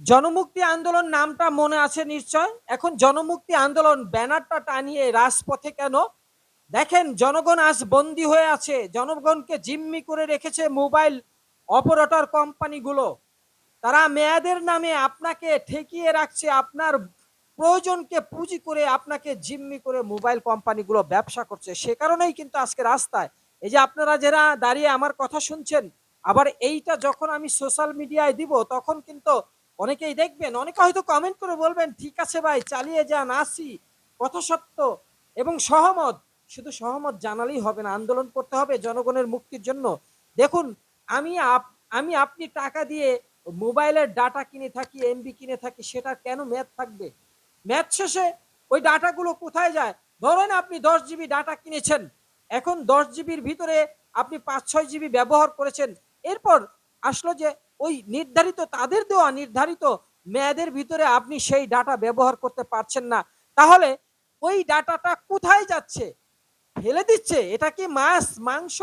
জনমুক্তি আন্দোলন নামটা মনে আছে নিশ্চয়? এখন জনমুক্তি আন্দোলন ব্যানারটা টানিয়ে রাজপথে কেন? দেখেন, জনগণ আজ বন্দী হয়ে আছে। জনগণকে জিম্মি করে রেখেছে মোবাইল অপারেটর কোম্পানিগুলো। তারা মেয়াদের নামে আপনাকে ঠেকিয়ে রাখছে, আপনার প্রয়োজনকে পুঁজি করে আপনাকে জিম্মি করে মোবাইল কোম্পানিগুলো ব্যবসা করছে। সে কারণেই কিন্তু আজকে রাস্তায়। এই যে আপনারা যারা দাঁড়িয়ে আমার কথা শুনছেন, আবার এইটা যখন আমি সোশ্যাল মিডিয়ায় দিব, তখন কিন্তু অনেকেই দেখবেন, অনেকে হয়তো কমেন্ট করে বলবেন, ঠিক আছে ভাই, চালিয়ে যান, আসি। কথা সত্য এবং সহমত। শুধু সহমত জানালেই হবে না, আন্দোলন করতে হবে জনগণের মুক্তির জন্য। দেখুন, আমি আপ, আমি আপনি টাকা দিয়ে মোবাইলের ডাটা কিনে থাকি এমবি কিনে থাকি সেটা কেন মেয়াদ থাকবে? ম্যাথ শেষে ওই ডাটাগুলো কোথায় যায়? ধরেন আপনি দশ জিবি ডাটা কিনেছেন, এখন দশ জিবির ভিতরে আপনি পাঁচ, ছয় জিবি ব্যবহার করেছেন। এরপর আসলো যে ওই নির্ধারিত, তাদের দেওয়া নির্ধারিত মেয়াদের ভিতরে আপনি সেই ডাটা ব্যবহার করতে পারছেন না। তাহলে ওই ডাটাটা কোথায় যাচ্ছে? ফেলে দিচ্ছে? এটা কি মাছ, মাংস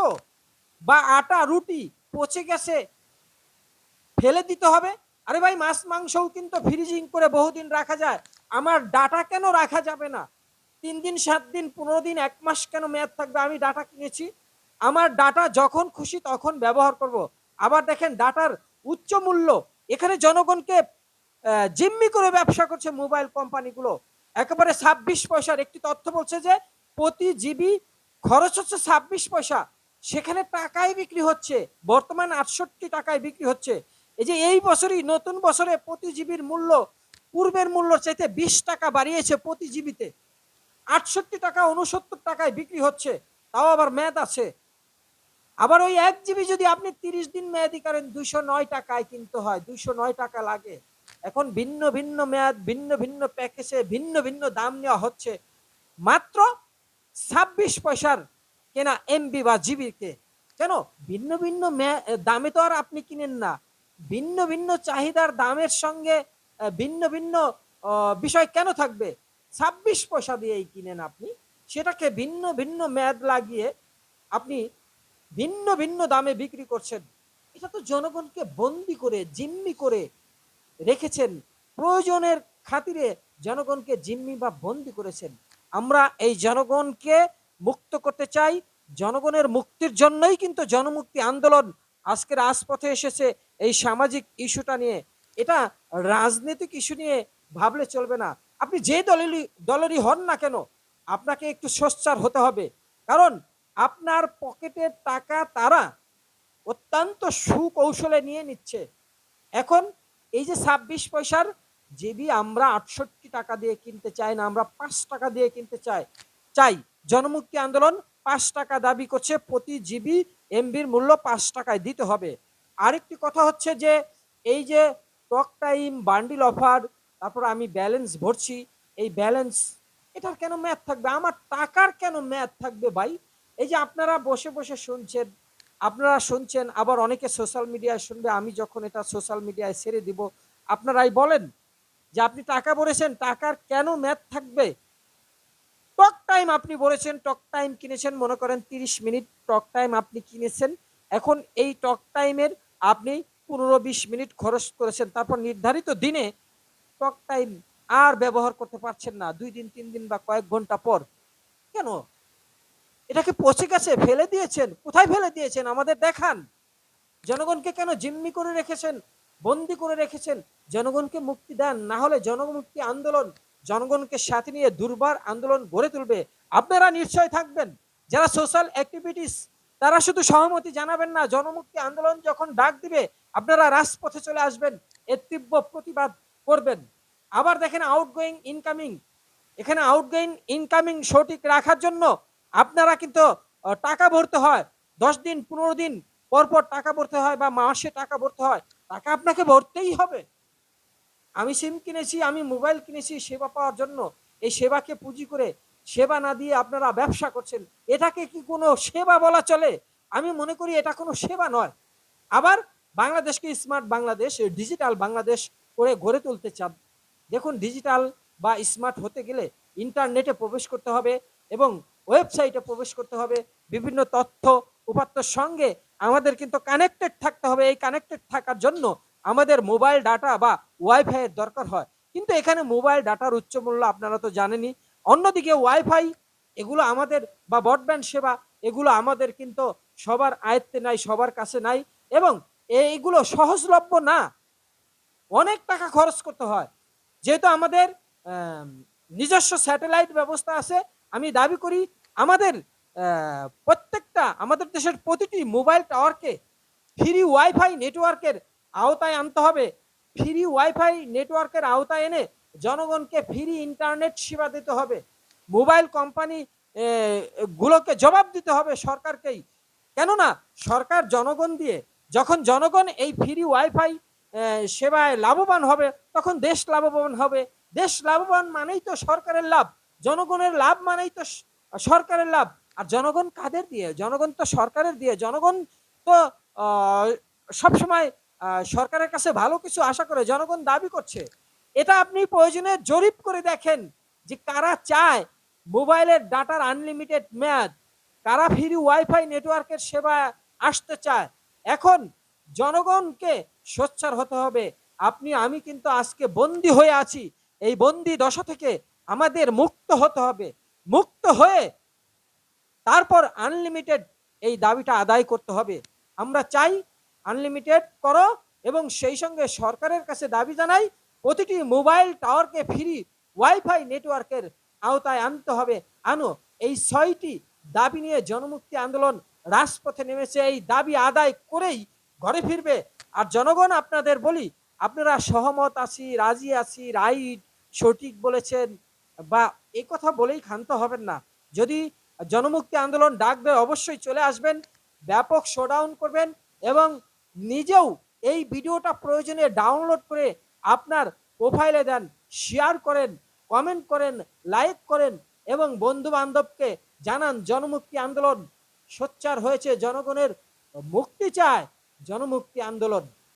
বা আটা, রুটি পচে গেছে? ফেলে দিতে হবে? আরে ভাই, মাছ, মাংসও কিন্তু ফ্রিজিং করে বহুদিন রাখা যায়। আমার ডাটা কেন রাখা যাবে না? তিন দিন, সাত দিন, পনেরো দিন, এক মাস কেন মেয়াদ থাকবে? আমি ডাটা কিনেছি। আমার ডাটা যখন খুশি তখন ব্যবহার করব। আবার দেখেন, ডাটার উচ্চ মূল্য। এখানে জনগণকে জিম্মি করে ব্যবসা করছে মোবাইল কোম্পানিগুলো। একেবারে ছাব্বিশ পয়সার একটি তথ্য বলছে যে, প্রতি জিবি খরচ হচ্ছে ছাব্বিশ পয়সা। সেখানে টাকায় বিক্রি হচ্ছে। বর্তমান আটষট্টি টাকায় বিক্রি হচ্ছে। এই যে এই বছরই, নতুন বছরে প্রতি জিবির মূল্য, পূর্বের মূল্য চাইতে বিশ টাকা বাড়িয়েছে প্রতি জিবিতে। আটষট্টি টাকা উনসত্তর টাকায় বিক্রি হচ্ছে। তাও আবার মেয়াদ আছে। আবার ওই এক জিবি যদি আপনি তিরিশ দিন মেয়াদি করেন দুইশো নয় টাকায় কিনতে হয় দুইশো নয় টাকা লাগে। এখন ভিন্ন ভিন্ন মেয়াদ, ভিন্ন ভিন্ন প্যাকেজে, ভিন্ন ভিন্ন দাম নেওয়া হচ্ছে। মাত্র ছাব্বিশ পয়সার কেনা এমবি বা জিবিকে। কেন? ভিন্ন ভিন্ন দামে তো আর আপনি কিনেন না। ভিন্ন ভিন্ন চাহিদার দামের সঙ্গে ভিন্ন ভিন্ন বিষয় কেন থাকবে? ছাব্বিশ পয়সা দিয়েই কিনেন আপনি। সেটাকে ভিন্ন ভিন্ন মেয়াদ লাগিয়ে আপনি ভিন্ন ভিন্ন দামে বিক্রি করছেন। এটা তো জনগণকে বন্দি করে, জিম্মি করে রেখেছেন। প্রয়োজনের খাতিরে জনগণকে জিম্মি বা বন্দি করেছেন। আমরা এই জনগণকে মুক্ত করতে চাই। জনগণের মুক্তির জন্যই কিন্তু জনমুক্তি আন্দোলন আজকে রাজপথে এসেছে এই সামাজিক ইস্যুটা নিয়ে। এটা রাজনৈতিক ইস্যু নিয়ে ভাবলে চলবে না। আপনি যে দলেরই দলেরই হন না কেন, আপনাকে একটু সোচ্চার হতে হবে। কারণ আপনার পকেটের টাকা তারা অত্যন্ত সুকৌশলে নিয়ে নিচ্ছে। এখন এই যে ছাব্বিশ পয়সার জিবি আমরা আটষট্টি টাকা দিয়ে কিনতে চাই না, আমরা পাঁচ টাকা দিয়ে কিনতে চাই চাই, জনমুক্তি আন্দোলন পাঁচ টাকা দাবি করছে, প্রতি জিবি এমবির মূল্য পাঁচ টাকায় দিতে হবে। আরেকটি কথা হচ্ছে যে, এই যে টক টাইম, বান্ডিল অফার, তারপর আমি ব্যালেন্স ভরছি, এই ব্যালেন্স, এটার কেন ম্যাথ থাকবে? আমার টাকার কেন ম্যাথ থাকবে ভাই? এই যে আপনারা বসে বসে শুনছেন, আপনারা শুনছেন, আবার অনেকে সোশ্যাল মিডিয়ায় শুনবে, আমি যখন এটা সোশ্যাল মিডিয়ায় ছেড়ে দিব, আপনারাই বলেন যে আপনি টাকা বলেছেন টাকার কেন ম্যাথ থাকবে? টক টাইম আপনি বলেছেন টক টাইম কিনেছেন, মনে করেন তিরিশ মিনিট টক টাইম আপনি কিনেছেন, এখন এই টক টাইমের আপনি পনেরো বিশ মিনিট খরচ করেছেন, তারপর নির্ধারিত দিনে টক টাইম আর ব্যবহার করতে পারছেন না, দুই দিন, তিন দিন বা কয়েক ঘণ্টা পর। কেন? এটাকে পচে গেছে, ফেলে দিয়েছেন। কোথায় ফেলে দিয়েছেন? আমাদের দেখান। জনগণকে কেন জিম্মি করে রেখেছেন? বন্দি করে রেখেছেন? জনগণকে মুক্তি দেন। না হলে জনমুক্তি আন্দোলন, জনগণকে সাথে নিয়ে দুর্বার আন্দোলন গড়ে তুলবে। আপনারা নিশ্চয় থাকবেন। যারা সোশ্যাল অ্যাক্টিভিটিস তারা শুধু সহমতি জানাবেন না। জনমুক্তি আন্দোলন যখন ডাক দিবে, আপনারা রাজপথে চলে আসবেন। এর তীব্র প্রতিবাদ করবেন। আবার দেখেন আউটগোয়িং ইনকামিং এখানে আউটগোয়িং ইনকামিং সঠিক রাখার জন্য আপনারা কিন্তু টাকা ভরতে হয়। দশ দিন, পনেরো দিন পর পর টাকা ভরতে হয় বা মাসে টাকা ভরতে হয় টাকা আপনাকে ভরতেই হবে। আমি সিম কিনেছি, আমি মোবাইল কিনেছি সেবা পাওয়ার জন্য। এই সেবাকে পুঁজি করে সেবা না দিয়ে আপনারা ব্যবসা করছেন, এটাকে কি কোনো সেবা বলা চলে? আমি মনে করি এটা কোনো সেবা নয়। আবার বাংলাদেশকে স্মার্ট বাংলাদেশ ডিজিটাল বাংলাদেশ করে গড়ে তুলতে চান। দেখুন, ডিজিটাল বা স্মার্ট হতে গেলে ইন্টারনেটে প্রবেশ করতে হবে এবং ওয়েবসাইটে প্রবেশ করতে হবে, বিভিন্ন তথ্য উপাত্তর সঙ্গে আমাদের কিন্তু কানেক্টেড থাকতে হবে। এই কানেক্টেড থাকার জন্য আমাদের মোবাইল ডাটা বা ওয়াইফাই এর দরকার হয়। কিন্তু এখানে মোবাইল ডাটার উচ্চ মূল্য আপনারা তো জানেনই। অন্যদিকে ওয়াইফাই এগুলো আমাদের বা ব্রডব্যান্ড সেবা এগুলো আমাদের কিন্তু সবার আয়ত্তে নাই, সবার কাছে নাই এবং এইগুলো সহজলভ্য না। অনেক টাকা খরচ করতে হয়। যেহেতু আমাদের নিজস্ব স্যাটেলাইট ব্যবস্থা আছে আমি দাবি করি আমাদের প্রত্যেকটা, আমাদের দেশের প্রতিটি মোবাইল টাওয়ারকে ফ্রি ওয়াইফাই নেটওয়ার্কের আওতায় আনতে হবে। ফ্রি ওয়াইফাই নেটওয়ার্কের আওতায় এনে জনগণকে ফ্রি ইন্টারনেট সেবা দিতে হবে। মোবাইল কোম্পানি গুলোকে জবাব দিতে হবে সরকারকেই। কেননা, সরকার জনগণ দিয়ে যখন জনগণ এই ফ্রি ওয়াইফাই সেবায় লাভবান হবে, তখন দেশ লাভবান হবে। দেশ লাভবান মানেই তো সরকারের লাভ। জনগণের লাভ মানেই তো সরকারের লাভ। আর জনগণ কাদের দিয়ে? জনগণ তো সরকারের দিয়ে। জনগণ তো সবসময় সরকারের কাছে ভালো কিছু আশা করে জনগণ দাবি করছে। এটা আপনি প্রয়োজনে জরিপ করে দেখেন যে কারা চায় মোবাইলের ডাটার আনলিমিটেড মেয়াদ, কারা ফ্রি ওয়াইফাই নেটওয়ার্কের সেবা আসতে চায়। এখন জনগণকে সোচ্চার হতে হবে। আপনি, আমি কিন্তু আজকে বন্দি হয়ে আছি। এই বন্দি দশা থেকে আমাদের মুক্ত হতে হবে। মুক্ত হয়ে তারপর আনলিমিটেড এই দাবিটা আদায় করতে হবে। আমরা চাই আনলিমিটেড করো এবং সেই সঙ্গে সরকারের কাছে দাবি জানাই, প্রতিটি মোবাইল টাওয়ারকে ফ্রি ওয়াইফাই নেটওয়ার্কের আওতায় আনতে হবে। আনো, এই ছয়টি দাবি নিয়ে জনমুক্তি আন্দোলন রাজপথে নেমেছে। এই দাবি আদায় করেই ঘরে ফিরবে। আর জনগণ, আপনাদের বলি, আপনারা সহমত আছি, রাজি আছি রাইট সঠিক বলেছেন। বা এই কথা বলেই ক্ষান্ত হবেন না। যদি জনমুক্তি আন্দোলন ডাক দেয়, অবশ্যই চলে আসবেন, ব্যাপক শোডাউন করবেন এবং নিজেও এই ভিডিওটা প্রয়োজনে ডাউনলোড করে আপনার প্রোফাইলে দেন শেয়ার করেন কমেন্ট করেন লাইক করেন এবং বন্ধু বান্ধবকে জানান, জনমুক্তি আন্দোলন সোচ্চার হয়েছে, জনগণের মুক্তি চায় জনমুক্তি আন্দোলন।